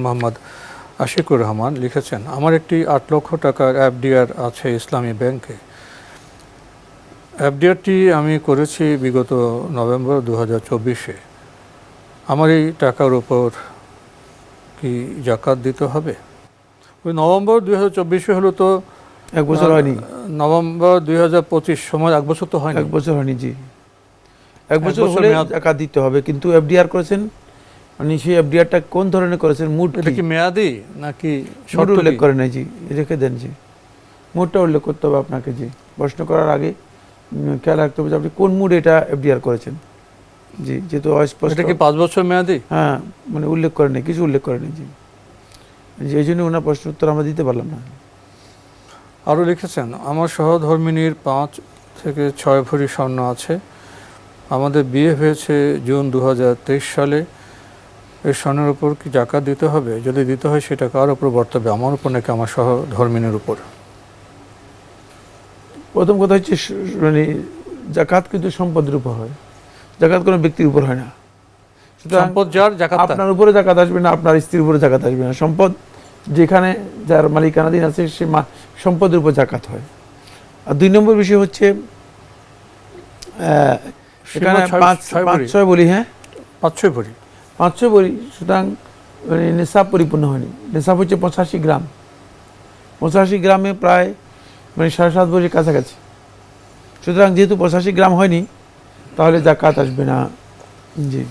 মোহাম্মদ আশিকুর রহমান লিখেছেন আমার একটি আট লক্ষ টাকার এফডিআর আছে ইসলামী ব্যাংকে। এফডিআরটি আমি করেছি বিগত নভেম্বর দু হাজার চব্বিশে। আমার এই টাকার উপর কি জাকাত দিতে হবে? ওই নভেম্বর দুই হাজার চব্বিশে হলো তো এক বছর হয়নি। নভেম্বর দুই হাজার পঁচিশ সময় এক বছর তো হয়নি। এক বছর হয়নি জি। এক বছর হলে মেয়াদ- দিতে হবে কিন্তু এফডিআর করেছেন মানে সেই এফডিআরটা কোন ধরনের করেছেন? মুড এটা কি? মেয়াদি নাকি শর্ত উল্লেখ করে নাই জি রেখে দেন জি। মুডটা উল্লেখ করতে হবে আপনাকে জি। প্রশ্ন করার আগে খেয়াল রাখতে হবে যে আপনি কোন মুড এটা এফডিআর করেছেন। জি যেহেতু অস্পষ্ট এটা কি পাঁচ বছর মেয়াদি? হ্যাঁ মানে উল্লেখ করে নেই কিছু উল্লেখ করে নেই জি। জি এই জন্য ওনার প্রশ্ন উত্তর আমরা দিতে পারলাম না। আরও লিখেছেন আমার সহধর্মিনীর পাঁচ থেকে ছয় ভরি স্বর্ণ আছে। আমাদের বিয়ে হয়েছে জুন দু হাজার তেইশ সালে। এই স্বর্ণের উপর কি জাকাত দিতে হবে? যদি দিতে হয় সেটা কার উপর বর্তবে আমার উপর নাকি আমার সহধর্মিনীর উপর? প্রথম কথা হচ্ছে মানে জাকাত কিন্তু সম্পদের উপর হয়। জাকাত কোনো ব্যক্তির উপর হয় না। সম্পদ যার জাকাত আপনার উপরে জাকাত আসবে না আপনার স্ত্রীর উপরে জাকাত আসবে না। সম্পদ যেখানে যার মালিকানাধীন আছে সে সম্পদের উপর জাকাত হয়। আর দুই নম্বর বিষয় হচ্ছে এখানে পাঁচ ছয় বলি হ্যাঁ? পাঁচ ছয় ভরি। পাঁচ বড়ি, সুতরাং মানে নেশাব পরিপূর্ণ হয়নি। নেশাব হচ্ছে পঁচাশি গ্রাম। পঁচাশি গ্রামে প্রায় মানে সাড়ে সাত বড়ির কাছাকাছি। সুতরাং যেহেতু পঁচাশি গ্রাম হয়নি, তাহলে জাকাত আসবে না। জি।